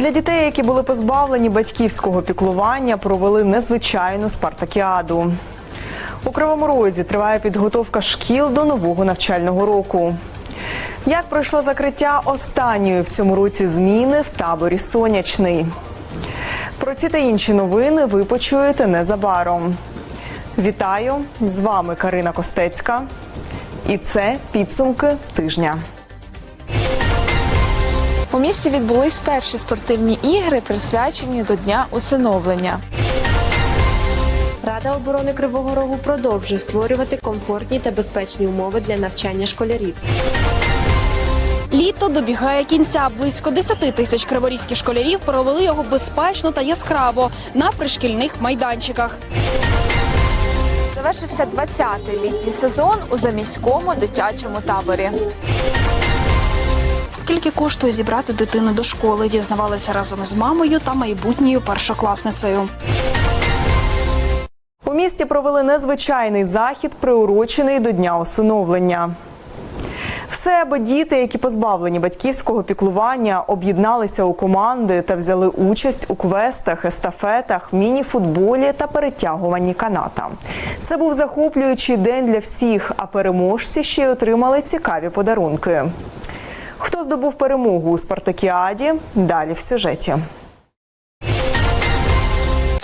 Для дітей, які були позбавлені батьківського піклування, провели незвичайну спартакіаду. У Кривому Розі триває підготовка шкіл до нового навчального року. Як пройшло закриття останньої в цьому році зміни в таборі Сонячний? Про ці та інші новини ви почуєте незабаром. Вітаю! З вами Карина Костецька. І це підсумки тижня. У місті відбулись перші спортивні ігри, присвячені до Дня усиновлення. Рада оборони Кривого Рогу продовжує створювати комфортні та безпечні умови для навчання школярів. Літо добігає кінця. Близько 10 тисяч криворізьких школярів провели його безпечно та яскраво на пришкільних майданчиках. Завершився 20-й літній сезон у заміському дитячому таборі. Скільки коштує зібрати дитину до школи, дізнавалися разом з мамою та майбутньою першокласницею. У місті провели незвичайний захід, приурочений до Дня усиновлення. Все, аби діти, які позбавлені батьківського піклування, об'єдналися у команди та взяли участь у квестах, естафетах, міні-футболі та перетягуванні каната. Це був захоплюючий день для всіх, а переможці ще й отримали цікаві подарунки. Хто здобув перемогу у спартакіаді? Далі в сюжеті.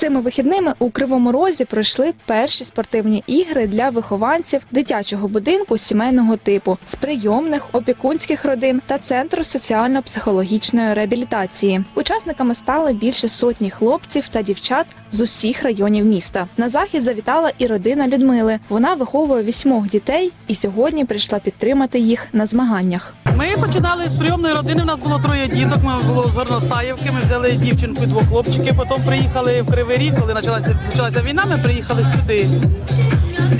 Цими вихідними у Кривому Розі пройшли перші спортивні ігри для вихованців дитячого будинку сімейного типу з прийомних опікунських родин та центру соціально-психологічної реабілітації. Учасниками стали більше сотні хлопців та дівчат з усіх районів міста. На захід завітала і родина Людмили. Вона виховує вісьмох дітей і сьогодні прийшла підтримати їх на змаганнях. Ми починали з прийомної родини. У нас було троє діток. Ми було з Горностаївки. Ми взяли дівчинку і двох хлопчиків. Потім приїхали в Кривий Ріг, коли почалася, почалася війна. Ми приїхали сюди.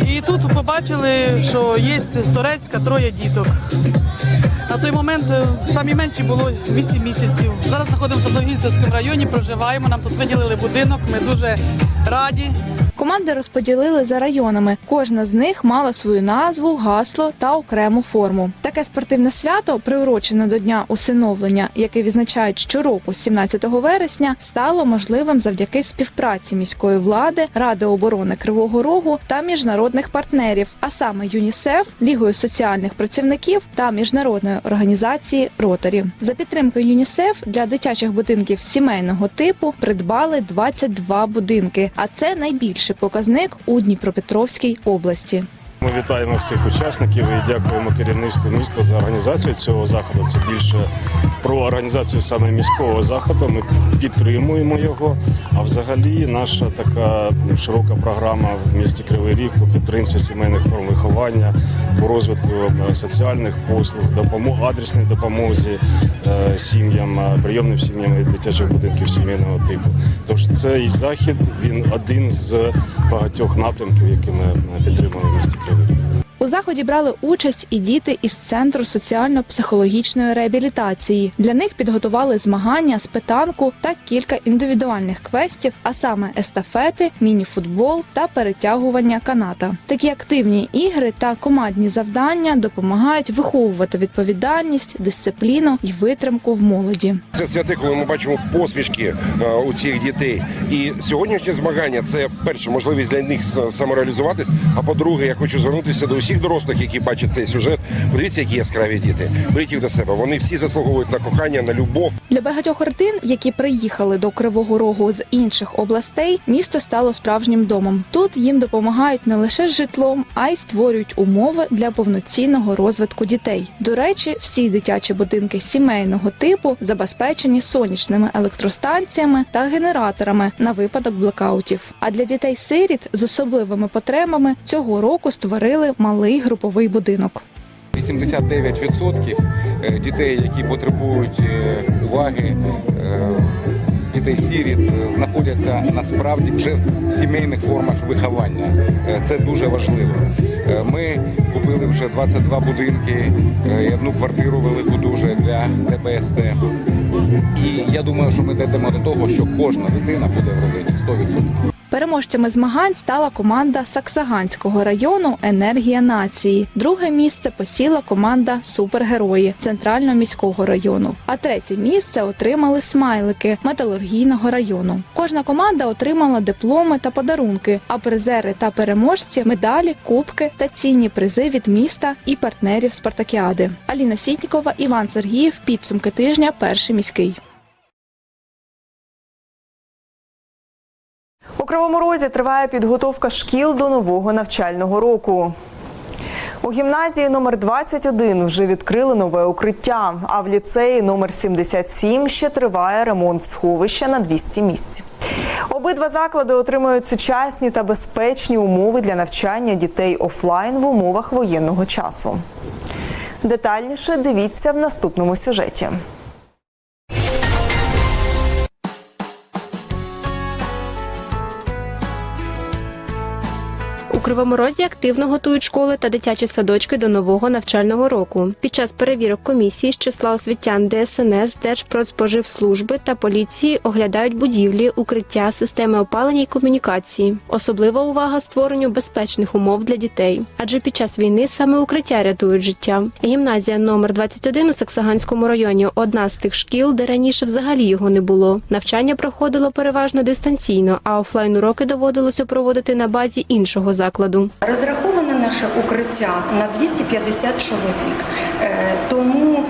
І тут побачили, що є з Торецька троє діток. На той момент е, самі менші було 8 місяців. Зараз знаходимося в Довгінцевському районі, проживаємо. Нам тут виділили будинок. Ми дуже раді. Команди розподілили за районами. Кожна з них мала свою назву, гасло та окрему форму. Таке спортивне свято, приурочене до дня усиновлення, яке відзначають щороку, 17 вересня, стало можливим завдяки співпраці міської влади, Ради оборони Кривого Рогу та міжнародних партнерів, а саме ЮНІСЕФ, Лігою соціальних працівників та міжнародної організації Ротарі. За підтримкою ЮНІСЕФ для дитячих будинків сімейного типу придбали 22 будинки, а це найбільший показник у Дніпропетровській області. Ми вітаємо всіх учасників і дякуємо керівництву міста за організацію цього заходу. Це більше про організацію саме міського заходу. Ми підтримуємо його. А взагалі, наша така широка програма в місті Кривий Ріг по підтримці сімейних форм виховання, по розвитку е, соціальних послуг, допомог, адресній допомозі сім'ям, е, прийомним сім'ям і дитячих будинків сімейного типу. Тож цей захід він один з багатьох напрямків, які ми підтримуємо в місті Кривий. У заході брали участь і діти із центру соціально-психологічної реабілітації. Для них підготували змагання з питанку та кілька індивідуальних квестів, а саме естафети, міні-футбол та перетягування каната. Такі активні ігри та командні завдання допомагають виховувати відповідальність, дисципліну і витримку в молоді. Це святе, коли ми бачимо посмішки е, у цих дітей. І сьогоднішнє змагання це перше можливість для них самореалізуватись. А по-друге, я хочу звернутися до усіх дорослих, які бачать цей сюжет. Подивіться, які яскраві діти. Беріть їх до себе. Вони всі заслуговують на кохання, на любов. Для багатьох родин, які приїхали до Кривого Рогу з інших областей, місто стало справжнім домом. Тут їм допомагають не лише з житлом, а й створюють умови для повноцінного розвитку дітей. До речі, всі дитячі будинки сімейного типу забезпечені сонячними електростанціями та генераторами на випадок блекаутів. А для дітей-сиріт з особливими потребами цього року створили малий груповий будинок. 89% е, дітей, які потребують е, уваги, е, дітей сіріт знаходяться насправді вже в сімейних формах виховання. Це дуже важливо. Ми купили вже 22 будинки і одну квартиру велику дуже для ДПСТ. І я думаю, що ми дійдемо до того, що кожна дитина буде в родині 100%. Переможцями змагань стала команда Саксаганського району Енергія нації. Друге місце посіла команда Супергерої центрального міського району. А третє місце отримали смайлики металургійного району. Кожна команда отримала дипломи та подарунки, а призери та переможці медалі, кубки та цінні призи від міста і партнерів Спартакіади. Аліна Сітнікова, Іван Сергіїв. Підсумки тижня. Перший міський. Кривому Розі триває підготовка шкіл до нового навчального року. У гімназії номер 21 вже відкрили нове укриття, а в ліцеї номер 77 ще триває ремонт сховища на 200 місць. Обидва заклади отримують сучасні та безпечні умови для навчання дітей офлайн в умовах воєнного часу. Детальніше дивіться в наступному сюжеті. Кривому Розі активно готують школи та дитячі садочки до нового навчального року. Під час перевірок комісії з числа освітян ДСНС, Держпродспоживслужби та поліції оглядають будівлі, укриття, системи опалення і комунікації. Особлива увага створенню безпечних умов для дітей, адже під час війни саме укриття рятують життя. Гімназія номер 21 у Саксаганському районі одна з тих шкіл, де раніше взагалі його не було. Навчання проходило переважно дистанційно, а офлайн уроки доводилося проводити на базі іншого закладу. Розраховане наше укриття на 250 чоловік. Е, Тому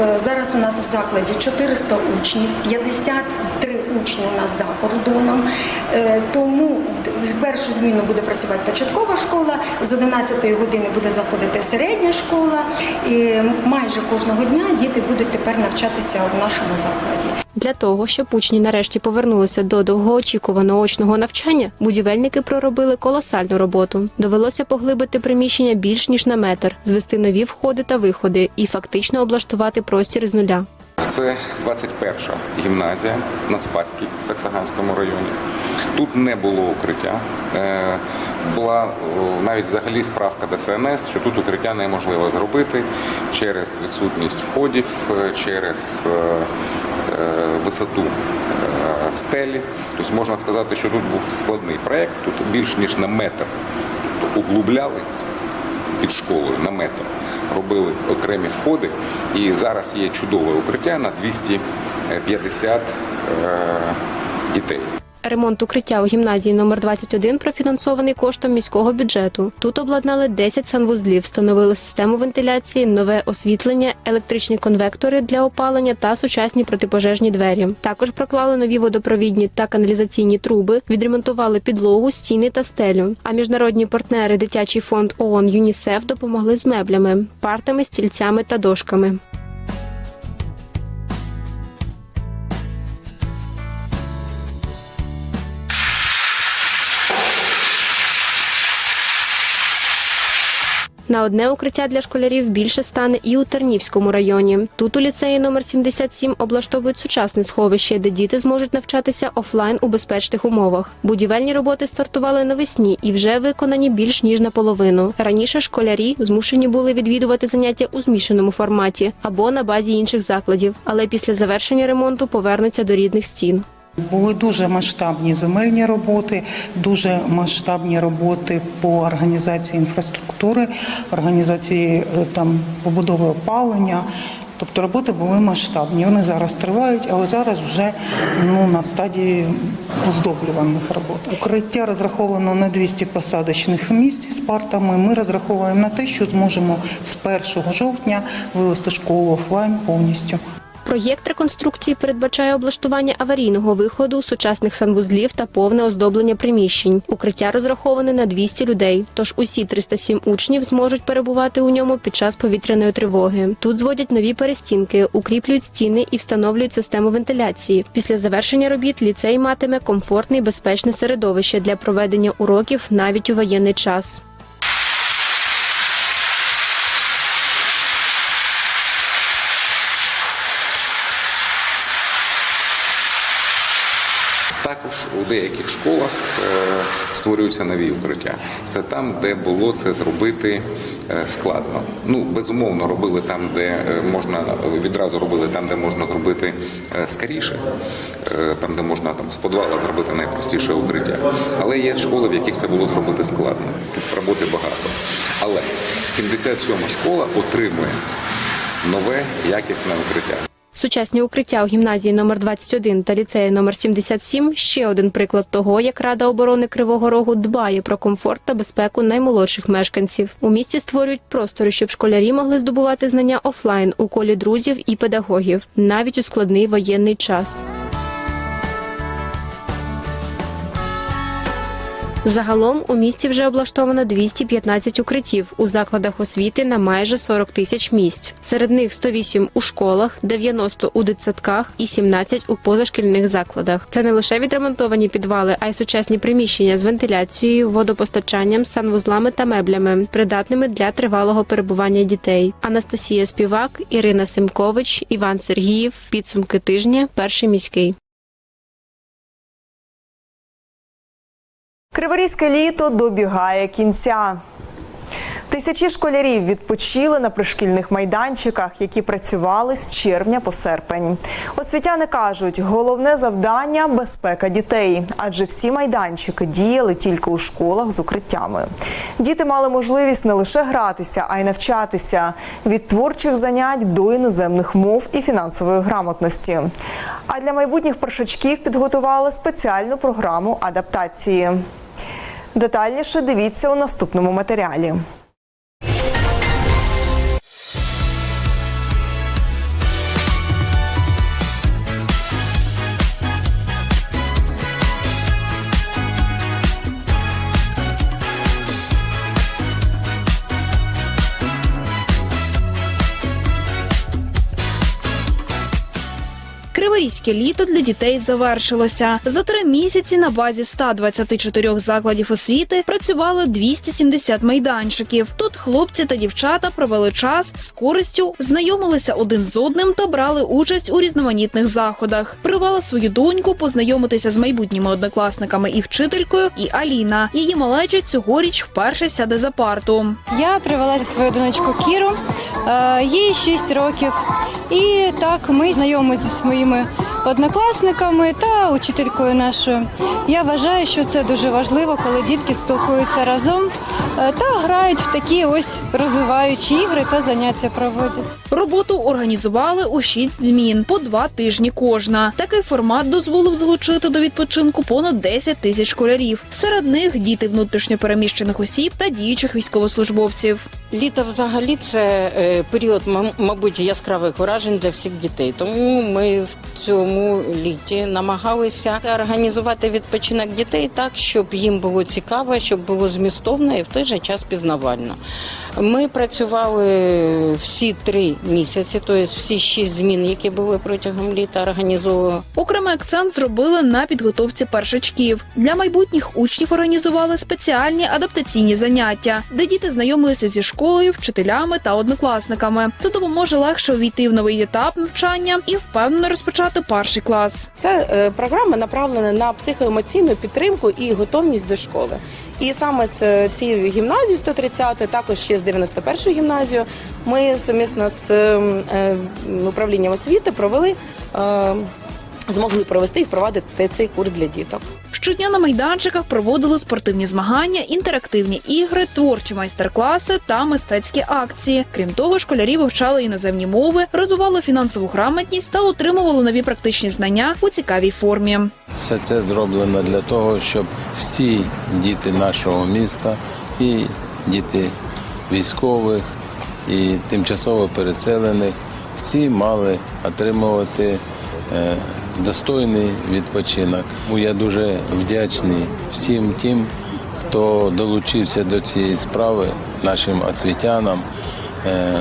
е, зараз у нас в закладі 400 учнів, 53 учні у нас за кордоном. Е, Тому в- першу зміну буде працювати початкова школа, з 11 години буде заходити середня школа. І майже кожного дня діти будуть тепер навчатися в нашому закладі. Для того, щоб учні нарешті повернулися до довгоочікуваного очного навчання, будівельники проробили колосальну роботу. Довелося поглибити приміщення більш ніж на метр, звести нові входи та виходи і фактично облаштувати простір з нуля. Це 21-ша гімназія на Спаській в Саксаганському районі. Тут не було укриття. Е, Була навіть взагалі справка ДСНС, що тут укриття неможливо зробити через відсутність входів, е, через е, висоту стелі. Тобто можна сказати, що тут був складний проєкт, тут більш ніж на метр тобто углублялися під школою на метр. Робили окремі входи, і зараз є чудове укриття на 250 е, дітей. Ремонт укриття у гімназії номер 21 профінансований коштом міського бюджету. Тут обладнали 10 санвузлів, встановили систему вентиляції, нове освітлення, електричні конвектори для опалення та сучасні протипожежні двері. Також проклали нові водопровідні та каналізаційні труби, відремонтували підлогу, стіни та стелю. А міжнародні партнери дитячий фонд ООН ЮНІСЕФ допомогли з меблями, партами, стільцями та дошками. На одне укриття для школярів більше стане і у Тернівському районі. Тут у ліцеї номер 77 облаштовують сучасне сховище, де діти зможуть навчатися офлайн у безпечних умовах. Будівельні роботи стартували навесні і вже виконані більш ніж наполовину. Раніше школярі змушені були відвідувати заняття у змішаному форматі або на базі інших закладів, але після завершення ремонту повернуться до рідних стін. Були дуже масштабні земельні роботи, дуже масштабні роботи по організації інфраструктури, організації е, там побудови опалення. Тобто роботи були масштабні. Вони зараз тривають, але зараз вже ну, на стадії оздоблюваних робот. Укриття розраховано на 200 посадочних місць з партами. Ми розраховуємо на те, що зможемо з 1 жовтня вивести школу офлайн повністю. Проєкт реконструкції передбачає облаштування аварійного виходу, сучасних санвузлів та повне оздоблення приміщень. Укриття розраховане на 200 людей, тож усі 307 учнів зможуть перебувати у ньому під час повітряної тривоги. Тут зводять нові перестінки, укріплюють стіни і встановлюють систему вентиляції. Після завершення робіт ліцей матиме комфортне і безпечне середовище для проведення уроків навіть у воєнний час. Також у деяких школах е, створюються нові укриття. Це там, де було це зробити е, складно. Ну, безумовно, робили там, де е, можна відразу робили там, де можна зробити скоріше, там, де можна там з підвала зробити найпростіше укриття. Але є школи, в яких це було зробити складно. Тут роботи багато. Але 77 школа отримує нове якісне укриття. Сучасні укриття у гімназії номер 21 та ліцеї номер 77 – ще один приклад того, як Рада оборони Кривого Рогу дбає про комфорт та безпеку наймолодших мешканців. У місті створюють простори, щоб школярі могли здобувати знання офлайн у колі друзів і педагогів, навіть у складний воєнний час. Загалом у місті вже облаштовано 215 укриттів у закладах освіти на майже 40 тисяч місць. Серед них 108 у школах, 90 у дитсадках і 17 у позашкільних закладах. Це не лише відремонтовані підвали, а й сучасні приміщення з вентиляцією, водопостачанням, санвузлами та меблями, придатними для тривалого перебування дітей. Анастасія Співак, Ірина Симкович, Іван Сергіїв. Підсумки тижня. Перший міський. Криворізьке літо добігає кінця. Тисячі школярів відпочили на пришкільних майданчиках, які працювали з червня по серпень. Освітяни кажуть, головне завдання безпека дітей, адже всі майданчики діяли тільки у школах з укриттями. Діти мали можливість не лише гратися, а й навчатися від творчих занять до іноземних мов і фінансової грамотності. А для майбутніх першачків підготували спеціальну програму адаптації. Детальніше дивіться у наступному матеріалі. Криворізьке літо для дітей завершилося. За три місяці на базі 124 закладів освіти працювало 270 майданчиків. Тут хлопці та дівчата провели час з користю, знайомилися один з одним та брали участь у різноманітних заходах. Привела свою доньку познайомитися з майбутніми однокласниками і вчителькою. І Аліна. Її малеча цьогоріч вперше сяде за парту. Я привела свою донечку Кіру, е, їй 6 років. І так ми знайомі зі своїми однокласниками та учителькою нашою. Я вважаю, що це дуже важливо, коли дітки спілкуються разом та грають в такі ось розвиваючі ігри та заняття проводять. Роботу організували у шість змін по два тижні кожна. Такий формат дозволив залучити до відпочинку понад 10 тисяч школярів. Серед них діти внутрішньопереміщених осіб та діючих військовослужбовців. Літо взагалі це е, період, мабуть, яскравих вражень для всіх дітей. Тому ми в цьому літі намагалися організувати відпочинок дітей так, щоб їм було цікаво, щоб було змістовно і в той же час пізнавально. Ми працювали всі три місяці, тобто всі шість змін, які були протягом літа, організовували. Окремий акцент зробили на підготовці першачків. Для майбутніх учнів організували спеціальні адаптаційні заняття, де діти знайомилися зі школою, вчителями та однокласниками. Це допоможе легше увійти в новий етап навчання і впевнено розпочати перший клас. Це е, програма направлена на психоемоційну підтримку і готовність до школи. І саме з е, цією гімназією 130, також ще з 91 гімназією, ми сумісно з е, е, управлінням освіти провели. е, Змогли провести і впровадити цей курс для діток. Щодня на майданчиках проводили спортивні змагання, інтерактивні ігри, творчі майстер-класи та мистецькі акції. Крім того, школярі вивчали іноземні мови, розвивали фінансову грамотність та отримували нові практичні знання у цікавій формі. Все це зроблено для того, щоб всі діти нашого міста і діти військових і тимчасово переселених всі мали отримувати е, достойний відпочинок. Я дуже вдячний всім тим, хто долучився до цієї справи, нашим освітянам, е,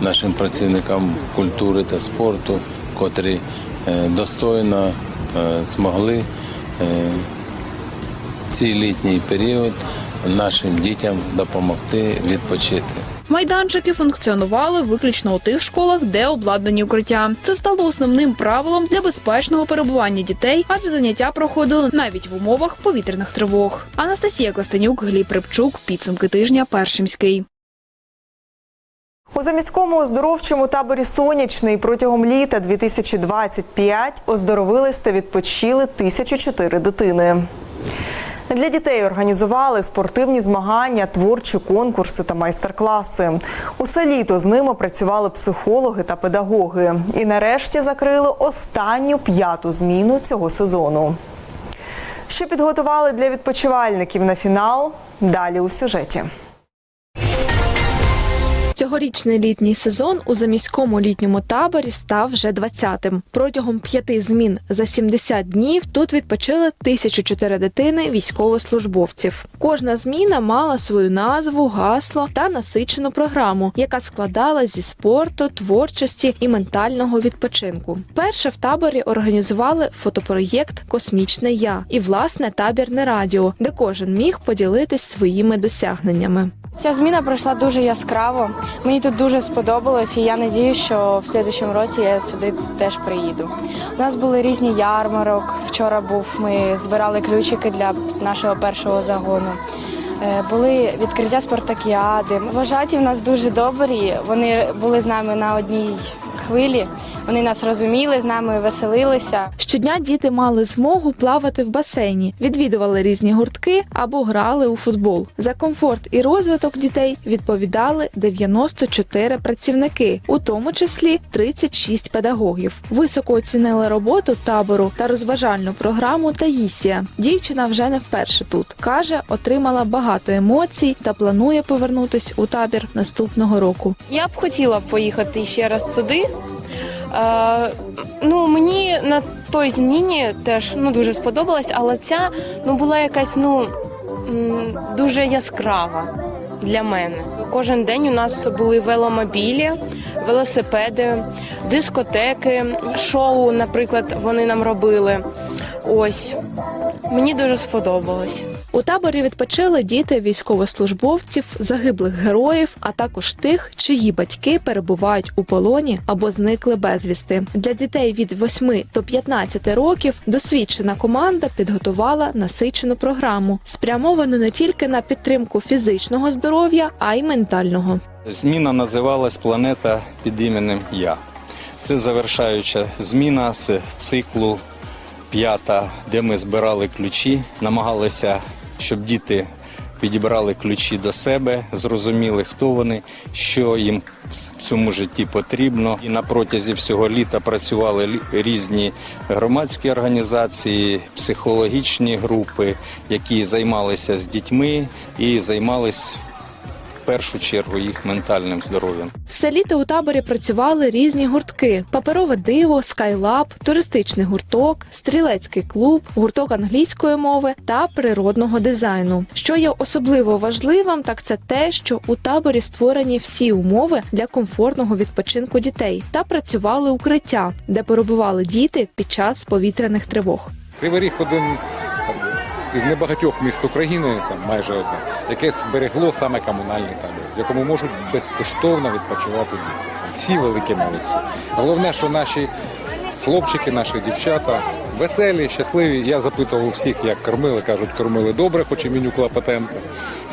нашим працівникам культури та спорту, котрі е, достойно змогли цей літній період нашим дітям допомогти відпочити. Майданчики функціонували виключно у тих школах, де обладнані укриття. Це стало основним правилом для безпечного перебування дітей, адже заняття проходили навіть в умовах повітряних тривог. Анастасія Костенюк, Гліб Рибчук, підсумки тижня Першимський. У заміському оздоровчому таборі Сонячний протягом літа 2025 оздоровились та відпочили 1004 дитини. Для дітей організували спортивні змагання, творчі конкурси та майстер-класи. Усе літо з ними працювали психологи та педагоги. І нарешті закрили останню п'яту зміну цього сезону. Що підготували для відпочивальників на фінал? Далі у сюжеті. Цьогорічний літній сезон у заміському літньому таборі став вже 20-тим. Протягом п'яти змін за 70 днів тут відпочили 1004 дитини військовослужбовців. Кожна зміна мала свою назву, гасло та насичену програму, яка складалась зі спорту, творчості і ментального відпочинку. Перше в таборі організували фотопроєкт Космічне Я і власне табірне радіо, де кожен міг поділитись своїми досягненнями. Ця зміна пройшла дуже яскраво. Мені тут дуже сподобалось, і я надію, що в слідчому році я сюди теж приїду. У нас були різні ярмарок. Вчора був. Ми збирали ключики для нашого першого загону. Е, Були відкриття спартакіади. Вважаті в нас дуже добрі. Вони були з нами на одній хвилі. Вони нас розуміли, з нами веселилися. Щодня діти мали змогу плавати в басейні, відвідували різні гуртки або грали у футбол. За комфорт і розвиток дітей відповідали 94 працівники, у тому числі 36 педагогів. Високо оцінили роботу табору та розважальну програму Таїсія. Дівчина вже не вперше тут. каже, отримала багато емоцій та планує повернутись у табір наступного року. Я б хотіла поїхати ще раз сюди. Е, ну, мені на той зміні теж ну, дуже сподобалось, але ця ну, була якась ну, дуже яскрава для мене. Кожен день у нас були веломобілі, велосипеди, дискотеки, шоу, наприклад, вони нам робили. Ось. Мені дуже сподобалось. У таборі відпочили діти військовослужбовців, загиблих героїв, а також тих, чиї батьки перебувають у полоні або зникли безвісти. Для дітей від 8 до 15 років досвідчена команда підготувала насичену програму, спрямовану не тільки на підтримку фізичного здоров'я, а й ментального. Зміна називалась Планета під іменем Я. Це завершаюча зміна з циклу п'ята, де ми збирали ключі, намагалися, щоб діти підібрали ключі до себе, зрозуміли, хто вони, що їм в цьому житті потрібно. І на протязі всього літа працювали різні громадські організації, психологічні групи, які займалися з дітьми і займалися в першу чергу їх ментальним здоров'ям. Все літо у таборі працювали різні гуртки: паперове диво, скайлаб, туристичний гурток, стрілецький клуб, гурток англійської мови та природного дизайну. Що є особливо важливим, так це те, що у таборі створені всі умови для комфортного відпочинку дітей та працювали укриття, де перебували діти під час повітряних тривог. Кривий Ріг один із небагатьох міст України, там майже одне, яке зберегло саме комунальний табір, в якому можуть безкоштовно відпочивати діти. Всі великі молодці. Головне, що наші хлопчики, наші дівчата веселі, щасливі. Я запитував всіх, як кормили. кажуть, кормили добре, хоч і меню Клопотенка,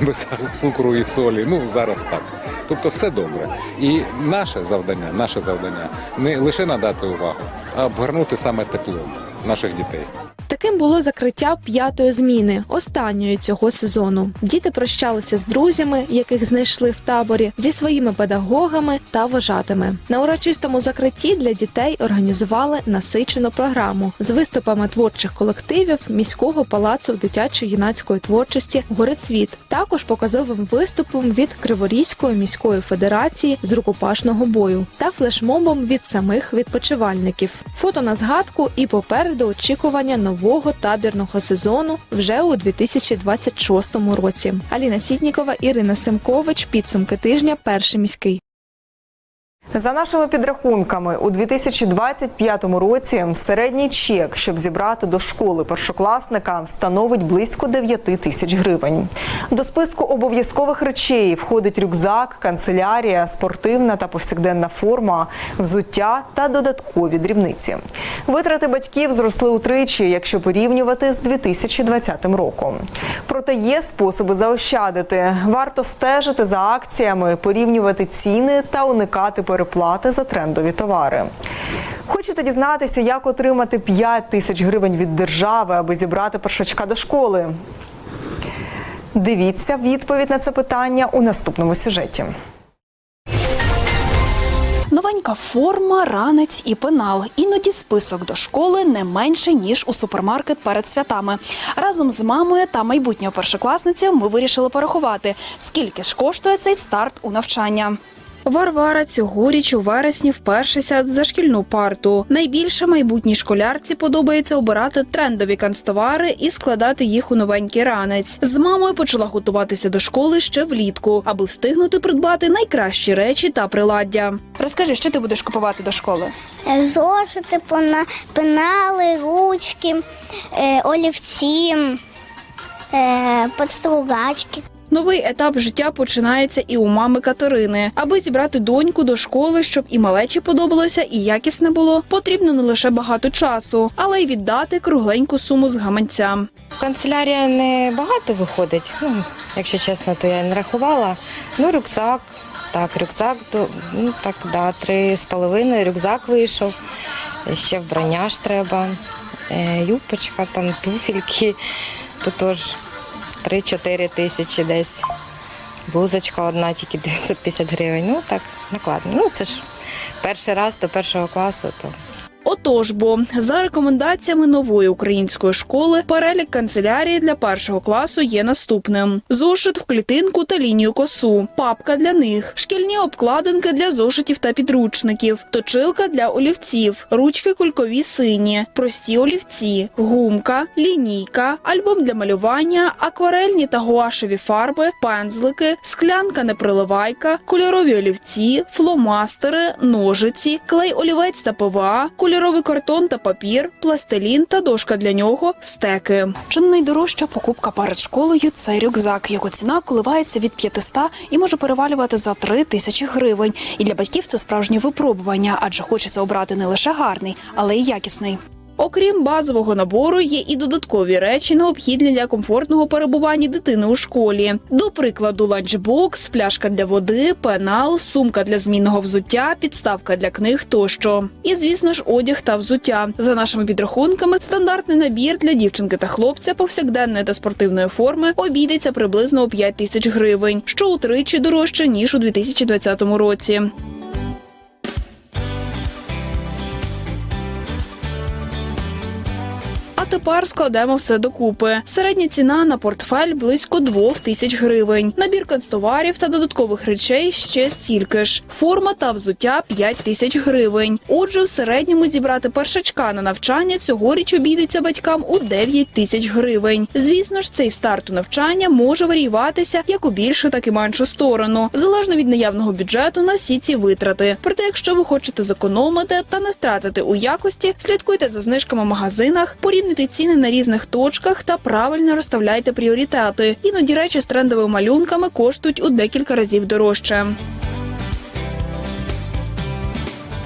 без цукру і солі. Ну зараз так. Тобто все добре. І наше завдання, наше завдання не лише надати увагу, а обгорнути саме теплом наших дітей. Таким було закриття п'ятої зміни, останньої цього сезону. Діти прощалися з друзями, яких знайшли в таборі, зі своїми педагогами та вожатими. На урочистому закритті для дітей організували насичену програму з виступами творчих колективів міського палацу дитячо-юнацької творчості Горецвіт, також показовим виступом від Криворізької міської федерації з рукопашного бою та флешмобом від самих відпочивальників. Фото на згадку і попереду очікування нового табірного сезону вже у 2026 році. Аліна Сітнікова, Ірина Семкович. Підсумки тижня. Перший міський. За нашими підрахунками, у 2025 році середній чек, щоб зібрати до школи першокласника, становить близько 9 тисяч гривень. До списку обов'язкових речей входить рюкзак, канцелярія, спортивна та повсякденна форма, взуття та додаткові дрібниці. Витрати батьків зросли утричі, якщо порівнювати з 2020 роком. Проте є способи заощадити. Варто стежити за акціями, порівнювати ціни та уникати переплати за трендові товари. Хочете дізнатися, як отримати 5 тисяч гривень від держави, аби зібрати першачка до школи? Дивіться відповідь на це питання у наступному сюжеті. Новенька форма, ранець і пенал. Іноді список до школи не менше ніж у супермаркет перед святами. Разом з мамою та майбутньою першокласницею ми вирішили порахувати, скільки ж коштує цей старт у навчання. Варвара цьогоріч у вересні вперше сяде за шкільну парту. Найбільше майбутній школярці подобається обирати трендові канцтовари і складати їх у новенький ранець. З мамою почала готуватися до школи ще влітку, аби встигнути придбати найкращі речі та приладдя. Розкажи, що ти будеш купувати до школи? Зошити, пенали, ручки, е, олівці, е, подстругачки. Новий етап життя починається і у мами Катерини. Аби зібрати доньку до школи, щоб і малечі подобалося, і якісне було, потрібно не лише багато часу, але й віддати кругленьку суму з гаманця. Канцелярія не багато виходить. Ну, якщо чесно, то я не рахувала. Ну, рюкзак. Так, рюкзак, то, ну так, да, три з половиною рюкзак вийшов. Ще вбрання ж треба. Е, юбочка, там туфельки, то теж 3-4 тисячі десь. Блузочка одна, тільки 950 гривень. Ну так, накладно. Ну, це ж перший раз до першого класу, то Отож, бо за рекомендаціями нової української школи перелік канцелярії для першого класу є наступним: зошит в клітинку та лінію косу, папка для них, шкільні обкладинки для зошитів та підручників, точилка для олівців, ручки кулькові сині, прості олівці, гумка, лінійка, альбом для малювання, акварельні та гуашеві фарби, пензлики, склянка неприливайка, кольорові олівці, фломастери, ножиці, клей олівець та ПВА, кольоровий картон та папір, пластилін та дошка для нього, стеки. Чи найдорожча покупка перед школою це рюкзак. Його ціна коливається від 500 і може перевалювати за 3 тисячі гривень. І для батьків це справжнє випробування, адже хочеться обрати не лише гарний, але й якісний. Окрім базового набору, є і додаткові речі, необхідні для комфортного перебування дитини у школі. До прикладу, ланчбокс, пляшка для води, пенал, сумка для змінного взуття, підставка для книг тощо. І, звісно ж, одяг та взуття. За нашими підрахунками, стандартний набір для дівчинки та хлопця повсякденної та спортивної форми обійдеться приблизно у 5 тисяч гривень, що утричі дорожче ніж у 2020 році. А тепер складемо все докупи. Середня ціна на портфель близько двох тисяч гривень. Набір канцтоварів та додаткових речей ще стільки ж. Форма та взуття 5 тисяч гривень. Отже, в середньому зібрати першачка на навчання цьогоріч обійдеться батькам у 9 тисяч гривень. Звісно ж, цей старт у навчання може варіюватися як у більшу, так і меншу сторону, залежно від наявного бюджету на всі ці витрати. Проте, якщо ви хочете зекономити та не втратити у якості, слідкуйте за знижками в магазинах, порівнюйте ціни на різних точках та правильно розставляйте пріоритети. Іноді речі з трендовими малюнками коштують у декілька разів дорожче.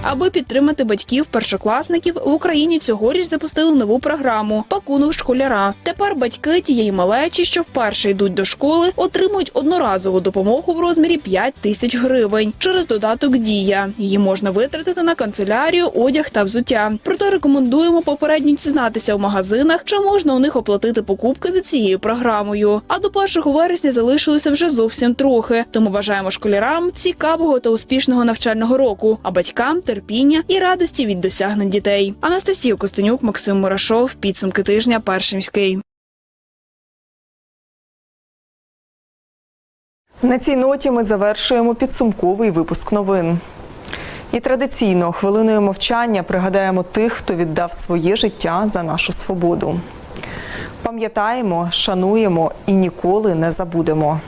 Аби підтримати батьків першокласників, в Україні цьогоріч запустили нову програму Пакунок школяра. Тепер батьки тієї малечі, що вперше йдуть до школи, отримують одноразову допомогу в розмірі 5 тисяч гривень через додаток Дія. Її можна витратити на канцелярію, одяг та взуття. Проте рекомендуємо попередньо дізнатися в магазинах, чи можна у них оплатити покупки за цією програмою. А до 1 вересня залишилося вже зовсім трохи. Тому бажаємо школярам цікавого та успішного навчального року, а батькам терпіння і радості від досягнень дітей. Анастасія Костенюк, Максим Мурашов. Підсумки тижня. Перший міський. На цій ноті ми завершуємо підсумковий випуск новин. І традиційно хвилиною мовчання пригадаємо тих, хто віддав своє життя за нашу свободу. Пам'ятаємо, шануємо і ніколи не забудемо.